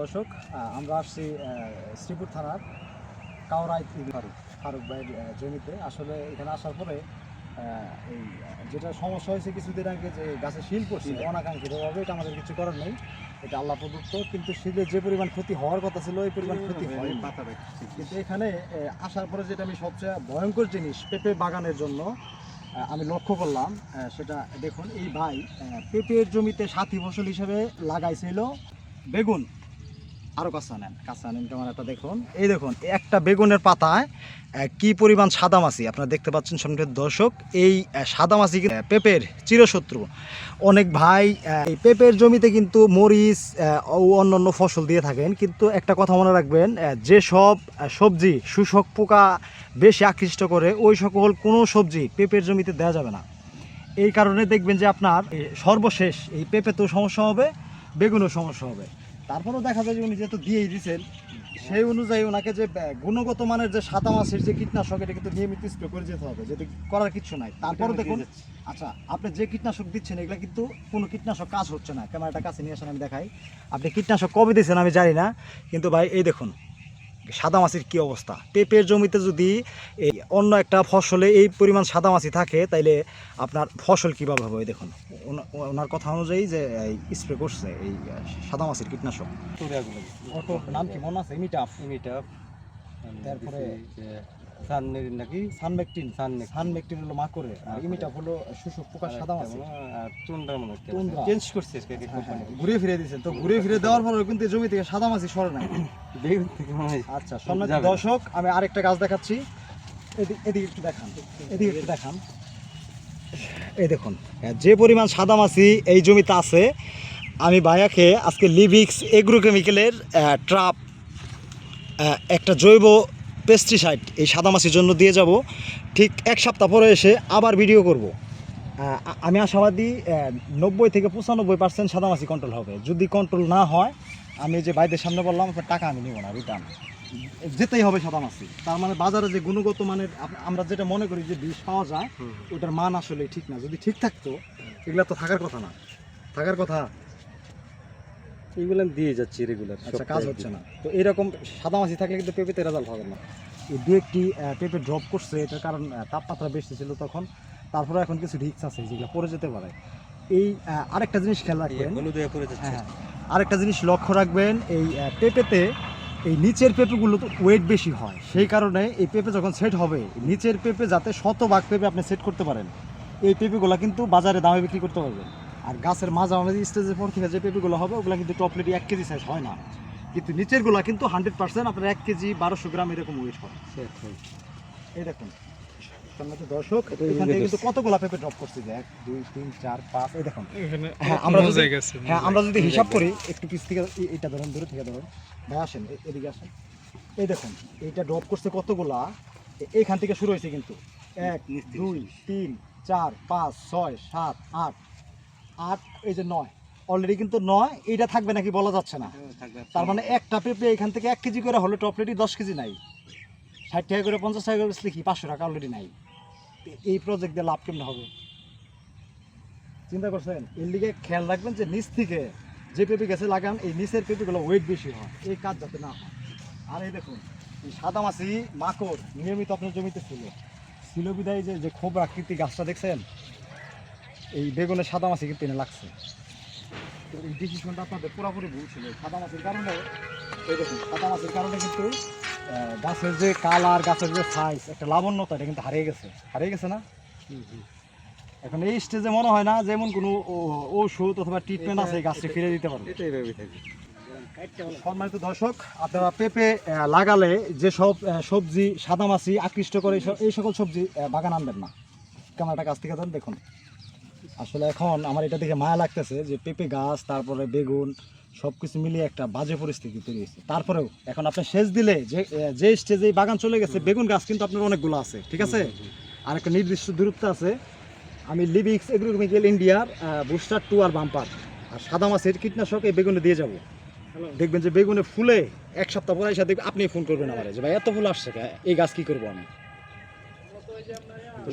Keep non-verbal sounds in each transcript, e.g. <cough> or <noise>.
দর্শক আমরা আসছি শ্রীপুর থানার কাওরাই ফারুক ফারুক ভাইয়ের জমিতে। আসলে এখানে আসার পরে এই যেটা সমস্যা হয়েছে কিছুদিন আগে যে গাছে শিল পড়ছে অনাকাঙ্ক্ষিত ভাবে এটা আমাদের কিছু করার নেই। এটা আল্লাহ প্রদত্ত কিন্তু শিলের যে পরিমাণ ক্ষতি হওয়ার কথা ছিল ওই পরিমাণ ক্ষতি হয়নি। কিন্তু এখানে আসার পরে যেটা আমি সবচেয়ে ভয়ঙ্কর জিনিস পেঁপে বাগানের জন্য আমি লক্ষ্য করলাম সেটা দেখুন এই ভাই পেঁপের জমিতে সাথী ফসল হিসেবে লাগাইছিল বেগুন। আরও কাঁচা নেন কাঁচা নেন ক্যামেরাটা দেখুন। এই দেখুন একটা বেগুনের পাতায় কি পরিমাণ সাদামাছি আপনারা দেখতে পাচ্ছেন সম্মানিত দর্শক। এই সাদামাছি কিন্তু, পেঁপের চিরশত্রু। অনেক ভাই এই পেঁপের জমিতে কিন্তু মরিচ ও অন্যান্য ফসল দিয়ে থাকেন। কিন্তু একটা কথা মনে রাখবেন যেসব আহ, সবজি শোষক পোকা বেশি আকৃষ্ট করে ওই সকল কোনো সবজি পেঁপের জমিতে দেওয়া যাবে না। এই কারণে দেখবেন যে আপনার সর্বশেষ এই পেঁপেতেও সমস্যা হবে বেগুনেও সমস্যা হবে। তারপরেও দেখা যায় যে উনি যেহেতু দিয়েই দিচ্ছেন সেই অনুযায়ী ওনাকে যে গুণগত মানের যে সাদা মাছের যে কীটনাশক এটা কিন্তু নিয়মিত স্প্রে করে যেতে হবে যদি করার কিছু নাই। তারপরে দেখুন আচ্ছা আপনি যে কীটনাশক দিচ্ছেন এগুলো কিন্তু কোনো কীটনাশক কাজ হচ্ছে না। ক্যামেরাটা কাছে নিয়ে আসেন আমি দেখাই। আপনি কীটনাশক কবে দিয়েছেন আমি জানি না কিন্তু ভাই এই দেখুন সাদা মাছির কী অবস্থা? পেঁপের জমিতে যদি এই অন্য একটা ফসলে এই পরিমাণ সাদা মাছি থাকে তাইলে আপনার ফসল কীভাবে হবে? দেখুন ওনা- ওনার কথা অনুযায়ী যে স্প্রে করছে এই সাদা মাছির কীটনাশক। নাম কি? মনে আছে? ইমিটাফ। তারপরে সান্নের নাকি? সানমেকটিন। সানমেক সানমেকটিন হলো মাকড়ে আর ইমিটাফ হলো শুশুক পোকা সাদা মাছি। আর তুন্ডার মনে হচ্ছে। চেঞ্জ করছে আজকে হ্যাঁ, হ্যাঁ, ঘুরিয়ে ফিরে দিয়েছেন তো ঘুরিয়ে ফিরে দেওয়ার পরে কিন্তু এই জমি থেকে সাদা মাছি সরে <coughs> হয়। আচ্ছা সম্মানিত দর্শক আমি আরেকটা গাছ দেখাচ্ছি। এদিকে একটু দেখান। এদিকে একটু দেখান। এই দেখুন যে পরিমাণ সাদামাছি এই জমিতে আছে আমি ভাইয়াকে আজকে লিভিক্স এগ্রোকেমিক্যালের ট্রাপ একটা জৈব পেস্টিসাইড এই সাদামাছির জন্য দিয়ে যাব। ঠিক এক সপ্তাহ পরে এসে আবার ভিডিও করব। আমি আশাবাদী নব্বই থেকে পঁচানব্বই পার্সেন্ট সাদা মাছি কন্ট্রোল হবে। যদি কন্ট্রোল না হয় আমি যে ভাইদের সামনে বললাম আপনার টাকা আমি নেব না রিটার্ন যেতেই হবে সাদা মাছি। তার মানে বাজারে যে গুণগত মানের আমরা যেটা মনে করি যে বীজ পাওয়া যায় ওটার মান আসলে ঠিক না। যদি ঠিক থাকতো এগুলা তো থাকার কথা না। থাকার কথা এইগুলো আমি দিয়ে যাচ্ছি রেগুলার আচ্ছা কাজ হচ্ছে না। তো এরকম সাদামাছি থাকলে কিন্তু পেঁপেতে রেজাল্ট হবে না। এই দু একটি পেঁপে ড্রপ করছে এটার কারণ তাপমাত্রা বেশি ছিল তখন। তারপরে এখন কিছু রিক্স আছে যেগুলো পড়ে যেতে পারে। এই আরেকটা জিনিস খেয়াল রাখবেন। হয়ে হ্যাঁ আরেকটা জিনিস লক্ষ্য রাখবেন এই পেঁপেতে এই নিচের পেঁপেগুলো তো ওয়েট বেশি হয়। সেই কারণে এই পেঁপে যখন সেট হবে নিচের পেঁপে যাতে শত শতভাগ পেঁপে আপনি সেট করতে পারেন এই পেঁপেগুলো কিন্তু বাজারে দামে বিক্রি করতে পারবেন। আর গাছের মাঝামাঝি স্টেজের পর থেকে যে পেঁপেগুলো হবে ওগুলো কিন্তু টপলেটি এক কেজি সাইজ হয় না। কিন্তু নিচেরগুলো কিন্তু হান্ড্রেড পার্সেন্ট আপনার এক কেজি বারোশো গ্রাম এরকম ওয়েট হয়। এই দেখুন দর্শক এখান কিন্তু কতগুলো পেঁপে ড্রপ করছে এক দুই তিন চার পাঁচ এই দেখুন। হ্যাঁ আমরা যদি হ্যাঁ আমরা যদি হিসাব করি একটু পিছ থেকে এটা ধরুন দূরে থেকে ধরুন। ভাই আসেন এদিকে আসেন। এই দেখুন এইটা ড্রপ করছে কতগুলা? এ- এইখান থেকে শুরু হয়েছে কিন্তু। এক দুই তিন চার পাঁচ ছয় সাত আট আট এই যে নয়। অলরেডি কিন্তু নয় এইটা থাকবে নাকি বলা যাচ্ছে না। তার মানে একটা পেঁপে এখান থেকে এক কেজি করে হলে টপলেটি দশ কেজি নাই। ষাট টাকা করে পঞ্চাশ টাকা করে কি পাঁচশো টাকা অলরেডি নাই? এই প্রজেক্ট দিয়ে লাভ কেমন হবে? চিন্তা করছেন? এর লিগে খেয়াল রাখবেন যে নিচ থেকে যে পেঁপে গেছে লাগান এই নিচের পেঁপেগুলো ওয়েট বেশি হয়। এই কাজ যাতে না হয়। আর এই দেখুন এই সাদা মাছি মাকড় নিয়মিত আপনার জমিতে ছিল। ছিল বিদায় যে যে খোব আকৃতি গাছটা দেখছেন? এই বেগুনের সাদা মাছি কিন্তু এনে লাগছে। তো এই ডিসিশনটা আপনাদের পুরোপুরি ভুল ছিল। সাদা মাছির কারণে এই দেখুন সাদা মাছির কারণে কিন্তু গাছের যে কালার গাছের যে সাইজ একটা লাবণ্যতা এটা কিন্তু হারিয়ে গেছে। হারিয়ে গেছে না? এখন এই স্টেজে মনে হয় না যেমন কোনো ও- ঔষধ অথবা ট্রিটমেন্ট আছে গাছটি ফিরে দিতে পারবে। সম্মানিত দর্শক আপনারা পেঁপে লাগালে যেসব আহ, সবজি সাদামাছি আকৃষ্ট করে এই এই সকল সবজি বাগান আনবেন না। কেমন একটা গাছ থেকে ধরুন দেখুন। আসলে এখন আমার এটা দেখে মায়া লাগতেছে যে পেঁপে গাছ, তারপরে বেগুন সব কিছু মিলিয়ে একটা বাজে পরিস্থিতি তৈরি হয়েছে। তারপরেও এখন আপনি সেচ দিলে যে যে স্টেজে বাগান চলে গেছে, বেগুন গাছ কিন্তু আপনার অনেকগুলো আছে, ঠিক আছে? আর একটা নির্দিষ্ট দূরত্ব আছে। আমি লিবিক্স এগ্রোকেমিক্যাল ইন্ডিয়ার বুস্টার টু আর বাম্পার আর সাদা মাছের কীটনাশক এই বেগুনে দিয়ে যাব। দেখবেন যে বেগুনে ফুলে এক সপ্তাহ পরে এসে দেখবেন আপনি ফোন করবেন আমারে যে, ভাই, এত ফুল আসছে? এই গাছ কি করব আমি?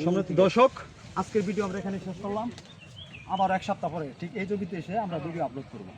সম্মানিত দর্শক আজকের ভিডিও আমরা এখানে শেষ করলাম। আবার এক সপ্তাহ পরে, ঠিক এই ছবিতে এসে আমরা ভিডিও আপলোড করব।